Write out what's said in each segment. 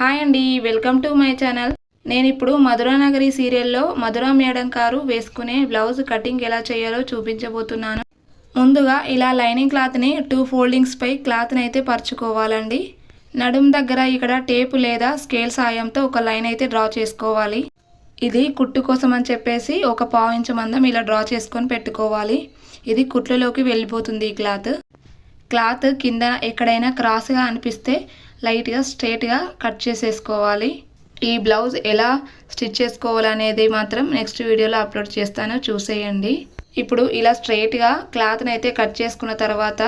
Hi అండి welcome to my channel. నేను ఇప్పుడు మధురానగరి సీరియల్లో మధురా మేడం గారు వేసుకునే బ్లౌజ్ కటింగ్ ఎలా చేయాలో చూపించబోతున్నాను. ముందుగా ఇలా లైనింగ్ క్లాత్ని టూ ఫోల్డింగ్స్పై క్లాత్ని అయితే పరుచుకోవాలండి. నడుం దగ్గర ఇక్కడ టేపు లేదా స్కేల్ సాయంతో ఒక లైన్ అయితే డ్రా చేసుకోవాలి. ఇది కుట్టు కోసం అని చెప్పేసి ఒక పావు ఇంచు మందం ఇలా డ్రా చేసుకొని పెట్టుకోవాలి. ఇది కుట్లలోకి వెళ్ళిపోతుంది ఈ క్లాత్. క్లాత్ కింద ఎక్కడైనా క్రాస్గా అనిపిస్తే లైట్గా స్ట్రైట్గా కట్ చేసేసుకోవాలి. ఈ బ్లౌజ్ ఎలా స్టిచ్ చేసుకోవాలనేది మాత్రం నెక్స్ట్ వీడియోలో అప్లోడ్ చేస్తాను. చూసేయండి. ఇప్పుడు ఇలా స్ట్రైట్గా క్లాత్ని అయితే కట్ చేసుకున్న తర్వాత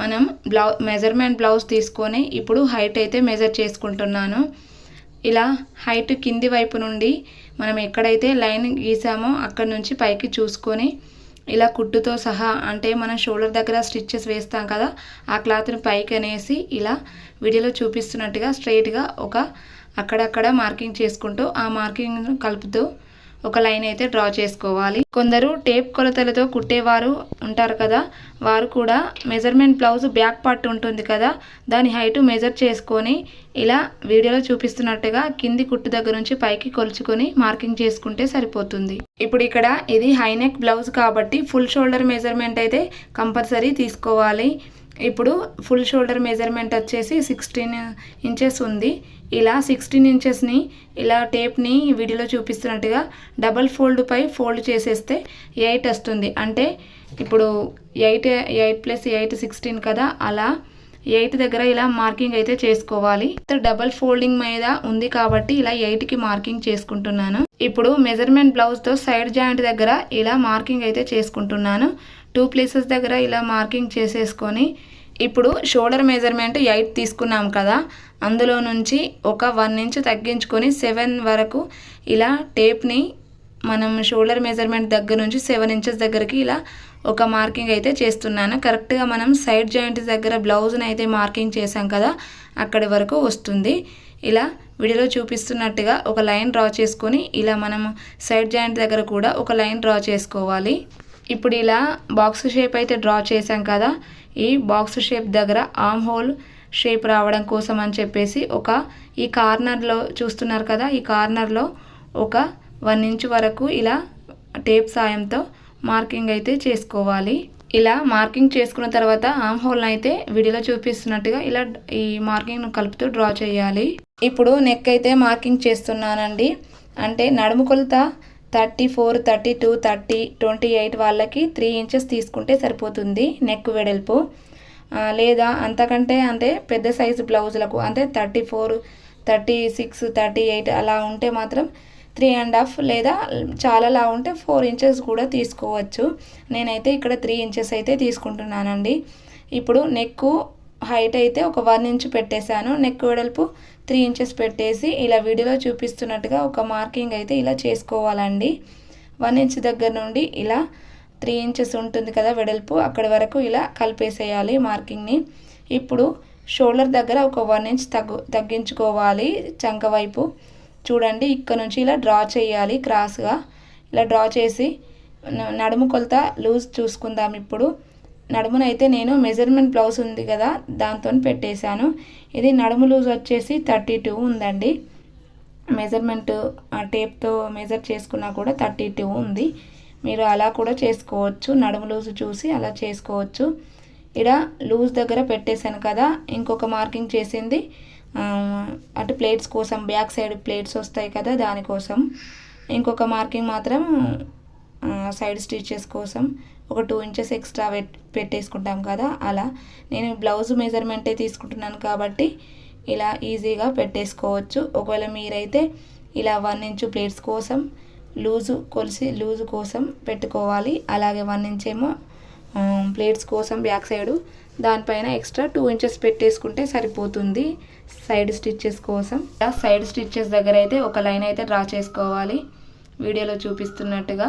మనం బ్లౌ మెజర్మెంట్ బ్లౌజ్ తీసుకొని ఇప్పుడు హైట్ అయితే మెజర్ చేసుకుంటున్నాను. ఇలా హైట్ కింది వైపు నుండి మనం ఎక్కడైతే లైన్ గీసామో అక్కడ నుంచి పైకి చూసుకొని ఇలా కుట్టుతో సహా అంటే మనం షోల్డర్ దగ్గర స్టిచ్చెస్ వేస్తాం కదా ఆ క్లాత్ని పైకి అనేసి ఇలా వీడియోలో చూపిస్తున్నట్టుగా స్ట్రైట్గా ఒక అక్కడక్కడ మార్కింగ్ చేసుకుంటూ ఆ మార్కింగ్ కలుపుతూ ఒక లైన్ అయితే డ్రా చేసుకోవాలి. కొందరు టేప్ కొలతలతో కుట్టేవారు ఉంటారు కదా. వారు కూడా మెజర్మెంట్ బ్లౌజ్ బ్యాక్ పార్ట్ ఉంటుంది కదా. దాని హైట్ మెజర్ చేసుకొని ఇలా వీడియోలో చూపిస్తున్నట్టుగా కింది కుట్టు దగ్గర నుంచి పైకి కొలుచుకొని మార్కింగ్ చేసుకుంటే సరిపోతుంది. ఇప్పుడు ఇక్కడ ఇది హైనెక్ బ్లౌజ్ కాబట్టి ఫుల్ షోల్డర్ మెజర్మెంట్ అయితే కంపల్సరీ తీసుకోవాలి. ఇప్పుడు ఫుల్ షోల్డర్ మెజర్మెంట్ వచ్చేసి సిక్స్టీన్ ఇంచెస్ ఉంది. ఇలా సిక్స్టీన్ ఇంచెస్ని ఇలా టేప్ని వీడియోలో చూపిస్తున్నట్టుగా డబల్ ఫోల్డ్ పై ఫోల్డ్ చేసేస్తే ఎయిట్ వస్తుంది. అంటే ఇప్పుడు eight eight plus eight sixteen కదా అలా ఎయిట్ దగ్గర ఇలా మార్కింగ్ అయితే చేసుకోవాలి. డబల్ ఫోల్డింగ్ మీద ఉంది కాబట్టి ఇలా ఎయిట్కి మార్కింగ్ చేసుకుంటున్నాను. ఇప్పుడు మెజర్మెంట్ బ్లౌజ్తో సైడ్ జాయింట్ దగ్గర ఇలా మార్కింగ్ అయితే చేసుకుంటున్నాను. టూ ప్లేసెస్ దగ్గర ఇలా మార్కింగ్ చేసేసుకొని ఇప్పుడు షోల్డర్ మెజర్మెంట్ ఎయిట్ తీసుకున్నాం కదా. అందులో నుంచి ఒక వన్ ఇంచ్ తగ్గించుకొని సెవెన్ వరకు ఇలా టేప్ని మనం షోల్డర్ మెజర్మెంట్ దగ్గర నుంచి సెవెన్ ఇంచెస్ దగ్గరికి ఇలా ఒక మార్కింగ్ అయితే చేస్తున్నాను. కరెక్ట్గా మనం సైడ్ జాయింట్ దగ్గర బ్లౌజ్ని అయితే మార్కింగ్ చేసాం కదా అక్కడి వరకు వస్తుంది. ఇలా వీడియోలో చూపిస్తున్నట్టుగా ఒక లైన్ డ్రా చేసుకొని ఇలా మనం సైడ్ జాయింట్ దగ్గర కూడా ఒక లైన్ డ్రా చేసుకోవాలి. ఇప్పుడు ఇలా బాక్స్ షేప్ అయితే డ్రా చేసాం కదా ఈ బాక్స్ షేప్ దగ్గర ఆమ్ హోల్ షేప్ రావడం కోసం అని చెప్పేసి ఒక ఈ కార్నర్లో చూస్తున్నారు కదా ఈ కార్నర్లో ఒక వన్ ఇంచ్ వరకు ఇలా టేప్ సాయంతో మార్కింగ్ అయితే చేసుకోవాలి. ఇలా మార్కింగ్ చేసుకున్న తర్వాత ఆమ్ హోల్ని అయితే వీడియోలో చూపిస్తున్నట్టుగా ఇలా ఈ మార్కింగ్ను కలుపుతూ డ్రా చేయాలి. ఇప్పుడు నెక్ అయితే మార్కింగ్ చేస్తున్నానండి. అంటే నడుము కొలత thirty four thirty two thirty twenty eight వాళ్ళకి త్రీ ఇంచెస్ తీసుకుంటే సరిపోతుంది నెక్ వెడల్పు. లేదా అంతకంటే అంటే పెద్ద సైజు బ్లౌజులకు అంటే thirty four thirty six thirty eight అలా ఉంటే మాత్రం త్రీ అండ్ హాఫ్ లేదా చాలా లా ఉంటే ఫోర్ ఇంచెస్ కూడా తీసుకోవచ్చు. నేనైతే ఇక్కడ త్రీ ఇంచెస్ అయితే తీసుకుంటున్నానండి. ఇప్పుడు నెక్ హైట్ అయితే ఒక వన్ ఇంచ్ పెట్టేశాను. నెక్ వెడల్పు త్రీ ఇంచెస్ పెట్టేసి ఇలా వీడియోలో చూపిస్తున్నట్టుగా ఒక మార్కింగ్ అయితే ఇలా చేసుకోవాలండి. వన్ ఇంచ్ దగ్గర నుండి ఇలా త్రీ ఇంచెస్ ఉంటుంది కదా వెడల్పు అక్కడి వరకు ఇలా కలిపేసేయాలి మార్కింగ్ని ఇప్పుడు షోల్డర్ దగ్గర ఒక వన్ ఇంచ్ తగ్గు తగ్గించుకోవాలి చంక వైపు. చూడండి ఇక్కడ నుంచి ఇలా డ్రా చేయాలి క్రాస్గా. ఇలా డ్రా చేసి నడుము కొలత లూజ్ చూసుకుందాం ఇప్పుడు. నడుమునైతే నేను మెజర్మెంట్ బ్లౌజ్ ఉంది కదా దాంతో పెట్టేశాను. ఇది నడుము లూజ్ వచ్చేసి థర్టీ టూ ఉందండి. మెజర్మెంట్ ఆ టేప్తో మెజర్ చేసుకున్నా కూడా థర్టీ టూ ఉంది. మీరు అలా కూడా చేసుకోవచ్చు. నడుము లూజ్ చూసి అలా చేసుకోవచ్చు. ఇక్కడ లూజ్ దగ్గర పెట్టేశాను కదా ఇంకొక మార్కింగ్ చేసింది. అటు ప్లేట్స్ కోసం బ్యాక్ సైడ్ ప్లేట్స్ వస్తాయి కదా దానికోసం. ఇంకొక మార్కింగ్ మాత్రం సైడ్ స్టిచెస్ కోసం ఒక టూ ఇంచెస్ ఎక్స్ట్రా పెట్టేసుకుంటాం కదా అలా. నేను బ్లౌజ్ మెజర్మెంటే తీసుకుంటున్నాను కాబట్టి ఇలా ఈజీగా పెట్టేసుకోవచ్చు. ఒకవేళ మీరైతే ఇలా వన్ ఇంచు ప్లేట్స్ కోసం లూజు కొలిసి లూజు కోసం పెట్టుకోవాలి. అలాగే వన్ ఇంచ్ ఏమో ప్లేట్స్ కోసం బ్యాక్ సైడు దానిపైన ఎక్స్ట్రా టూ ఇంచెస్ పెట్టేసుకుంటే సరిపోతుంది సైడ్ స్టిచ్చెస్ కోసం. సైడ్ స్టిచ్చెస్ దగ్గర అయితే ఒక లైన్ అయితే డ్రా చేసుకోవాలి. వీడియోలో చూపిస్తున్నట్టుగా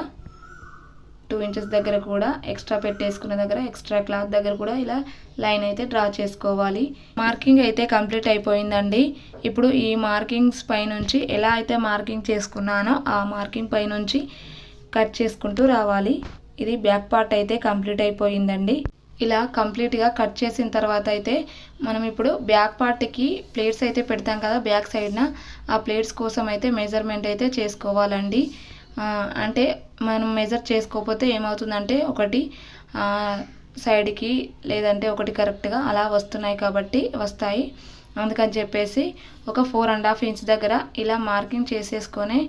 టూ ఇంచెస్ దగ్గర కూడా ఎక్స్ట్రా పెట్టేసుకున్న దగ్గర ఎక్స్ట్రా క్లాత్ దగ్గర కూడా ఇలా లైన్ అయితే డ్రా చేసుకోవాలి. మార్కింగ్ అయితే కంప్లీట్ అయిపోయిందండి. ఇప్పుడు ఈ మార్కింగ్స్ పైనుంచి ఎలా అయితే మార్కింగ్ చేసుకున్నానో ఆ మార్కింగ్ పైనుంచి కట్ చేసుకుంటూ రావాలి. ఇది బ్యాక్ పార్ట్ అయితే కంప్లీట్ అయిపోయిందండి. ఇలా కంప్లీట్గా కట్ చేసిన తర్వాత అయితే మనం ఇప్పుడు బ్యాక్ పార్ట్కి ప్లేట్స్ అయితే పెడతాం కదా బ్యాక్ సైడ్న ఆ ప్లేట్స్ కోసం అయితే మెజర్మెంట్ అయితే చేసుకోవాలండి. అంటే మనం మెజర్ చేసుకోకపోతే ఏమవుతుందంటే ఒకటి సైడ్కి లేదంటే ఒకటి కరెక్ట్గా అలా వస్తున్నాయి కాబట్టి వస్తాయి. అందుకని చెప్పేసి ఒక ఫోర్ అండ్ హాఫ్ ఇంచ్ దగ్గర ఇలా మార్కింగ్ చేసేసుకొని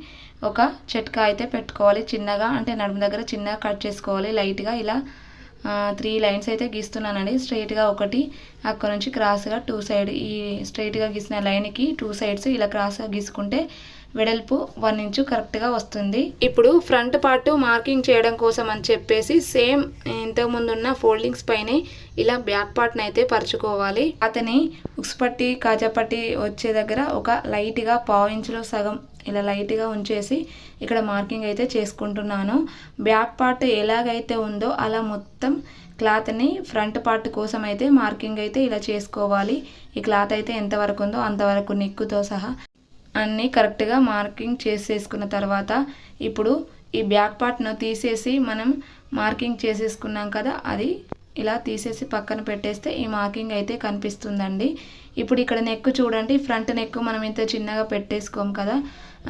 ఒక చెట్కా అయితే పెట్టుకోవాలి. చిన్నగా అంటే నడుము దగ్గర చిన్నగా కట్ చేసుకోవాలి. లైట్గా ఇలా త్రీ లైన్స్ అయితే గీస్తున్నానండి. స్ట్రైట్గా ఒకటి అక్కడ నుంచి క్రాస్గా టూ సైడ్ ఈ స్ట్రైట్గా గీసిన లైన్కి టూ సైడ్స్ ఇలా క్రాస్గా గీసుకుంటే వెడల్పు వన్ ఇంచు కరెక్ట్గా వస్తుంది. ఇప్పుడు ఫ్రంట్ పార్ట్ మార్కింగ్ చేయడం కోసం అని చెప్పేసి సేమ్ ఇంతకుముందు ఉన్న ఫోల్డింగ్స్ పైనే ఇలా బ్యాక్ పార్ట్ని అయితే పరుచుకోవాలి. అతని ఉక్స్ పట్టి కాజా పట్టి వచ్చే దగ్గర ఒక లైట్గా పావు ఇంచులో సగం ఇలా లైట్గా ఉంచేసి ఇక్కడ మార్కింగ్ అయితే చేసుకుంటున్నాను. బ్యాక్ పార్ట్ ఎలాగైతే ఉందో అలా మొత్తం క్లాత్ని ఫ్రంట్ పార్ట్ కోసం అయితే మార్కింగ్ అయితే ఇలా చేసుకోవాలి. ఈ క్లాత్ అయితే ఎంతవరకు ఉందో అంతవరకు నిక్కుతో సహా అన్నీ కరెక్ట్గా మార్కింగ్ చేసేసుకున్న తర్వాత ఇప్పుడు ఈ బ్యాక్ పార్ట్ను తీసేసి మనం మార్కింగ్ చేసేసుకున్నాం కదా అది ఇలా తీసేసి పక్కన పెట్టేస్తే ఈ మార్కింగ్ అయితే కనిపిస్తుందండి. ఇప్పుడు ఇక్కడ నెక్ చూడండి ఫ్రంట్ నెక్ మనం ఇంత చిన్నగా పెట్టేసుకోం కదా.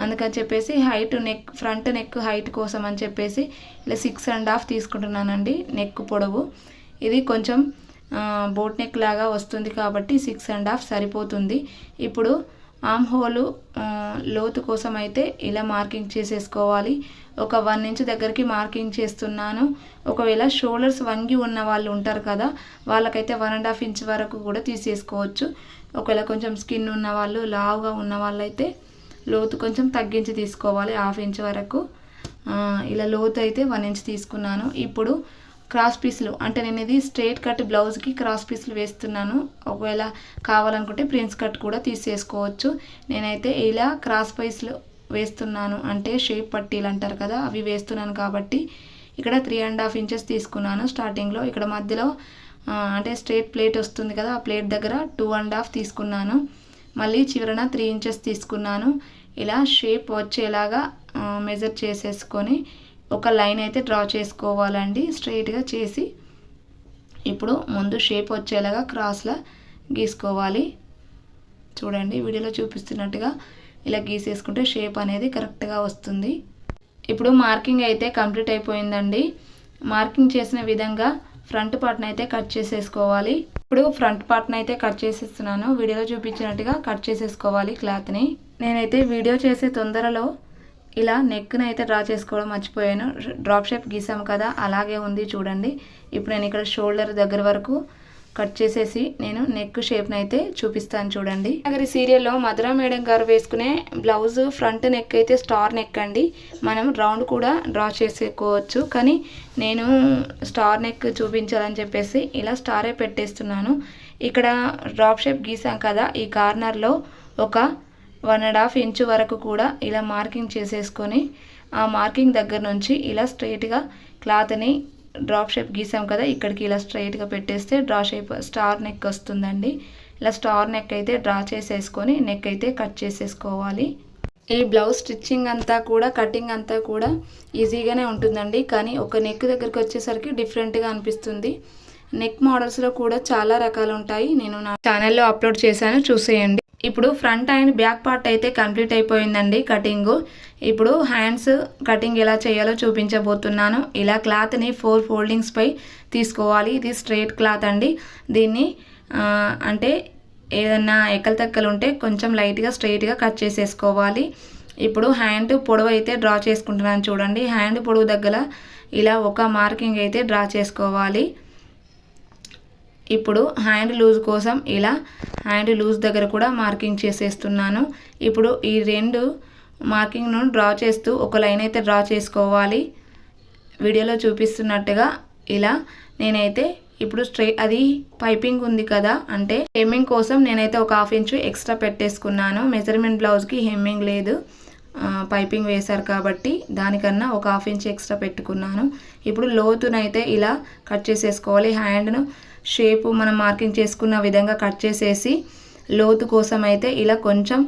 అందుకని చెప్పేసి height neck front neck height కోసం అని చెప్పేసి ఇలా సిక్స్ అండ్ హాఫ్ తీసుకుంటున్నానండి నెక్ పొడవు. ఇది కొంచెం బోట్ నెక్ లాగా వస్తుంది కాబట్టి సిక్స్ అండ్ హాఫ్ సరిపోతుంది. ఇప్పుడు ఆమ్ హోలు లోతు కోసం అయితే ఇలా మార్కింగ్ చేసేసుకోవాలి. ఒక వన్ ఇంచ్ దగ్గరికి మార్కింగ్ చేస్తున్నాను. ఒకవేళ షోల్డర్స్ వంగి ఉన్న వాళ్ళు ఉంటారు కదా వాళ్ళకైతే వన్ అండ్ హాఫ్ ఇంచ్ వరకు కూడా తీసేసుకోవచ్చు. ఒకవేళ కొంచెం స్కిన్ ఉన్న వాళ్ళు లావుగా ఉన్న వాళ్ళైతే లోతు కొంచెం తగ్గించి తీసుకోవాలి హాఫ్ ఇంచ్ వరకు. ఇలా లోతు అయితే వన్ ఇంచ్ తీసుకున్నాను. ఇప్పుడు క్రాస్ పీస్లు అంటే నేను ఇది స్ట్రైట్ కట్ బ్లౌజ్కి క్రాస్ పీస్లు వేస్తున్నాను. ఒకవేళ కావాలనుకుంటే ప్రిన్స్ కట్ కూడా తీసేసుకోవచ్చు. నేనైతే ఇలా క్రాస్ పీస్లు వేస్తున్నాను. అంటే షేప్ పట్టీలు అంటారు కదా అవి వేస్తున్నాను కాబట్టి ఇక్కడ త్రీ అండ్ హాఫ్ ఇంచెస్ తీసుకున్నాను స్టార్టింగ్లో ఇక్కడ మధ్యలో అంటే స్ట్రేట్ ప్లేట్ వస్తుంది కదా ఆ ప్లేట్ దగ్గర టూ అండ్ హాఫ్ తీసుకున్నాను. మళ్ళీ చివరన త్రీ ఇంచెస్ తీసుకున్నాను. ఇలా షేప్ వచ్చేలాగా మెజర్ చేసేసుకొని ఒక లైన్ అయితే డ్రా చేసుకోవాలండి స్ట్రైట్గా చేసి. ఇప్పుడు ముందు షేప్ వచ్చేలాగా క్రాస్లా గీసుకోవాలి. చూడండి వీడియోలో చూపిస్తున్నట్టుగా ఇలా గీసేసుకుంటే షేప్ అనేది కరెక్ట్గా వస్తుంది. ఇప్పుడు మార్కింగ్ అయితే కంప్లీట్ అయిపోయిందండి. మార్కింగ్ చేసిన విధంగా ఫ్రంట్ పార్ట్ని అయితే కట్ చేసేసుకోవాలి. ఇప్పుడు ఫ్రంట్ పార్ట్ని అయితే కట్ చేసేస్తున్నాను. వీడియోలో చూపించినట్టుగా కట్ చేసేసుకోవాలి క్లాత్ని. నేనైతే వీడియో చేసే తొందరలో ఇలా నెక్ను అయితే డ్రా చేసుకోవడం మర్చిపోయాను. డ్రాప్ షేప్ గీసాము కదా అలాగే ఉంది చూడండి. ఇప్పుడు నేను ఇక్కడ షోల్డర్ దగ్గర వరకు కట్ చేసేసి నేను నెక్ షేప్ని అయితే చూపిస్తాను చూడండి. ఈ సీరియల్లో మధురా మేడం గారు వేసుకునే బ్లౌజ్ ఫ్రంట్ నెక్ అయితే స్టార్ నెక్ అండి. మనం రౌండ్ కూడా డ్రా చేసుకోవచ్చు కానీ నేను స్టార్ నెక్ చూపించాలని చెప్పేసి ఇలా స్టారే పెట్టేస్తున్నాను. ఇక్కడ డ్రాప్ షేప్ గీసాం కదా ఈ కార్నర్లో ఒక వన్ అండ్ హాఫ్ ఇంచు వరకు కూడా ఇలా మార్కింగ్ చేసేసుకొని ఆ మార్కింగ్ దగ్గర నుంచి ఇలా స్ట్రైట్గా క్లాత్ని డ్రాప్ షేప్ గీసాం కదా ఇక్కడికి ఇలా స్ట్రైట్గా పెట్టేస్తే డ్రా షేప్ స్టార్ నెక్ వస్తుందండి. ఇలా స్టార్ నెక్ అయితే డ్రా చేసేసుకొని నెక్ అయితే కట్ చేసేసుకోవాలి. ఈ బ్లౌజ్ స్టిచ్చింగ్ అంతా కూడా కటింగ్ అంతా కూడా ఈజీగానే ఉంటుందండి కానీ ఒక నెక్ దగ్గరికి వచ్చేసరికి డిఫరెంట్గా అనిపిస్తుంది. నెక్ మోడల్స్లో కూడా చాలా రకాలు ఉంటాయి. నేను నా ఛానల్లో అప్లోడ్ చేశాను చూసేయండి. ఇప్పుడు ఫ్రంట్ అండ్ బ్యాక్ పార్ట్ అయితే కంప్లీట్ అయిపోయిందండి కటింగ్. ఇప్పుడు హ్యాండ్స్ కటింగ్ ఎలా చేయాలో చూపించబోతున్నాను. ఇలా క్లాత్ని ఫోర్ ఫోల్డింగ్స్ పై తీసుకోవాలి. ఇది స్ట్రైట్ క్లాత్ అండి. దీన్ని అంటే ఏదన్నా ఎక్కలు తక్కలు ఉంటే కొంచెం లైట్గా స్ట్రైట్గా కట్ చేసేసుకోవాలి. ఇప్పుడు హ్యాండ్ పొడవు అయితే డ్రా చేసుకుంటున్నాను చూడండి. హ్యాండ్ పొడవు దగ్గర ఇలా ఒక మార్కింగ్ అయితే డ్రా చేసుకోవాలి. ఇప్పుడు హ్యాండ్ లూజ్ కోసం ఇలా హ్యాండ్ లూజ్ దగ్గర కూడా మార్కింగ్ చేసేస్తున్నాను. ఇప్పుడు ఈ రెండు మార్కింగ్ను డ్రా చేస్తూ ఒక లైన్ అయితే డ్రా చేసుకోవాలి. వీడియోలో చూపిస్తున్నట్టుగా ఇలా నేనైతే ఇప్పుడు స్ట్రే అది పైపింగ్ ఉంది కదా అంటే హెమ్మింగ్ కోసం నేనైతే ఒక హాఫ్ ఇంచు ఎక్స్ట్రా పెట్టేసుకున్నాను. మెజర్మెంట్ బ్లౌజ్కి హెమ్మింగ్ లేదు. పైపింగ్ వేశారు కాబట్టి దానికన్నా ఒక హాఫ్ ఇంచ్ ఎక్స్ట్రా పెట్టుకున్నాను. ఇప్పుడు లోతునైతే ఇలా కట్ చేసేసుకోవాలి. హ్యాండ్ను షేపు మనం మార్కింగ్ చేసుకున్న విధంగా కట్ చేసేసి లోతు కోసం అయితే ఇలా కొంచెం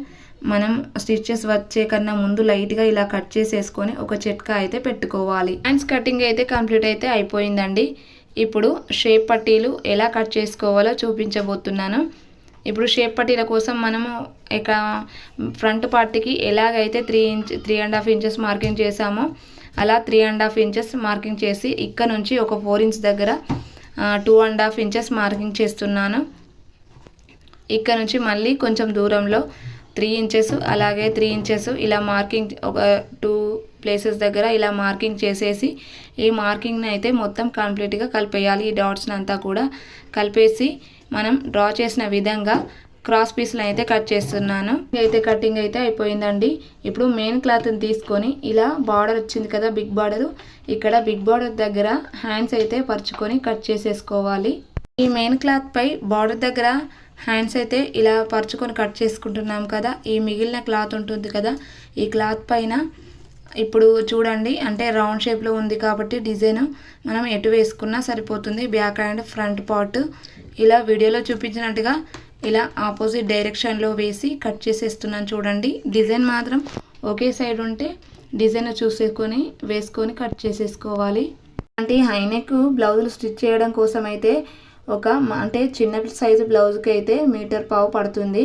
మనం స్టిచ్చెస్ వచ్చే కన్నా ముందు లైట్గా ఇలా కట్ చేసేసుకొని ఒక చిట్కా అయితే పెట్టుకోవాలి. హ్యాండ్స్ కటింగ్ అయితే కంప్లీట్ అయితే అయిపోయిందండి. ఇప్పుడు షేప్ పట్టీలు ఎలా కట్ చేసుకోవాలో చూపించబోతున్నాను. ఇప్పుడు షేప్ పట్టీల కోసం మనము ఇక ఫ్రంట్ పార్ట్కి ఎలాగైతే three inch three and half inches marking చేసామో అలా three and half inches marking చేసి ఇక్కడ నుంచి ఒక ఫోర్ ఇంచ్ దగ్గర two and half inches marking చేస్తున్నాను. ఇక్కడ నుంచి మళ్ళీ కొంచెం దూరంలో త్రీ ఇంచెస్ అలాగే త్రీ ఇంచెస్ ఇలా మార్కింగ్ ఒక టూ ప్లేసెస్ దగ్గర ఇలా మార్కింగ్ చేసేసి ఈ మార్కింగ్ని అయితే మొత్తం కంప్లీట్గా కలిపేయాలి. ఈ డాట్స్ని అంతా కూడా కలిపేసి మనం డ్రా చేసిన విధంగా క్రాస్ పీస్లు అయితే కట్ చేస్తున్నాను. అయితే కటింగ్ అయితే అయిపోయిందండి. ఇప్పుడు మెయిన్ క్లాత్ని తీసుకొని ఇలా బార్డర్ వచ్చింది కదా బిగ్ బార్డర్ ఇక్కడ బిగ్ బార్డర్ దగ్గర హ్యాండ్స్ అయితే పరుచుకొని కట్ చేసేసుకోవాలి. ఈ మెయిన్ క్లాత్ పై బార్డర్ దగ్గర హ్యాండ్స్ అయితే ఇలా పరుచుకొని కట్ చేసుకుంటున్నాం కదా. ఈ మిగిలిన క్లాత్ ఉంటుంది కదా ఈ క్లాత్ పైన ఇప్పుడు చూడండి అంటే రౌండ్ షేప్లో ఉంది కాబట్టి డిజైన్ మనం ఎటు వేసుకున్నా సరిపోతుంది. బ్యాక్ అండ్ ఫ్రంట్ పార్ట్ ఇలా వీడియోలో చూపించినట్టుగా ఇలా ఆపోజిట్ డైరెక్షన్లో వేసి కట్ చేసేస్తున్నాను చూడండి. డిజైన్ మాత్రం ఒకే సైడ్ ఉంటే డిజైన్ చూసేసుకొని వేసుకొని కట్ చేసేసుకోవాలి. అంటే హైనెక్ బ్లౌజులు స్టిచ్ చేయడం కోసం అయితే ఒక అంటే చిన్న సైజు బ్లౌజ్కి అయితే మీటర్ పావు పడుతుంది.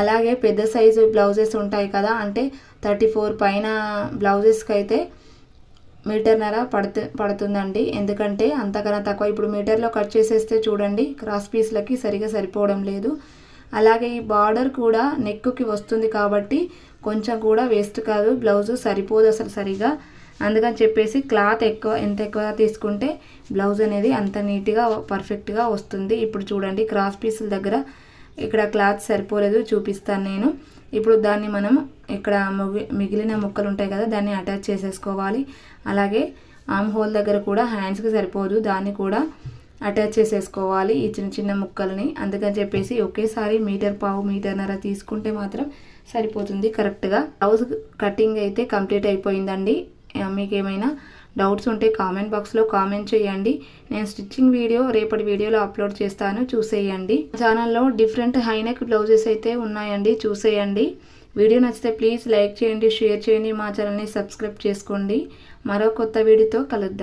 అలాగే పెద్ద సైజు బ్లౌజెస్ ఉంటాయి కదా అంటే థర్టీ ఫోర్ పైన బ్లౌజెస్కి అయితే మీటర్నర పడుతు పడుతుందండి. ఎందుకంటే అంతకన్నా తక్కువ. ఇప్పుడు మీటర్లో కట్ చేసేస్తే చూడండి క్రాస్ పీస్లకి సరిగా సరిపోవడం లేదు. అలాగే ఈ బార్డర్ కూడా నెక్కుకి వస్తుంది కాబట్టి కొంచెం కూడా వేస్ట్ కాదు. బ్లౌజు సరిపోదు అసలు సరిగా. అందుకని చెప్పేసి క్లాత్ ఎక్కువ ఎంత ఎక్కువ తీసుకుంటే బ్లౌజ్ అనేది అంత నీట్గా పర్ఫెక్ట్గా వస్తుంది. ఇప్పుడు చూడండి క్రాస్ పీసుల దగ్గర ఇక్కడ క్లాత్ సరిపోలేదు చూపిస్తాను నేను. ఇప్పుడు దాన్ని మనం ఇక్కడ మిగిలిన ముక్కలు ఉంటాయి కదా దాన్ని అటాచ్ చేసేసుకోవాలి. అలాగే ఆమ్ హోల్ దగ్గర కూడా హ్యాండ్స్కి సరిపోదు దాన్ని కూడా అటాచ్ చేసేసుకోవాలి ఈ చిన్న చిన్న ముక్కల్ని. అందుకని చెప్పేసి ఒకేసారి మీటర్ పావు మీటర్నర తీసుకుంటే మాత్రం సరిపోతుంది కరెక్ట్గా బ్లౌజ్ కటింగ్ అయితే కంప్లీట్ అయిపోయిందండి. మీకు ఏమైనా డౌట్స్ ఉంటే కామెంట్ బాక్స్లో కామెంట్ చేయండి. నేను స్టిచ్చింగ్ వీడియో రేపటి వీడియోలో అప్లోడ్ చేస్తాను. చూసేయండి. ఛానల్లో డిఫరెంట్ హైనెక్ బ్లౌజెస్ అయితే ఉన్నాయండి. చూసేయండి. వీడియో నచ్చితే ప్లీజ్ లైక్ చేయండి షేర్ చేయండి. మా ఛానల్ని సబ్స్క్రైబ్ చేసుకోండి. మరో కొత్త వీడియోతో కలుద్దాం.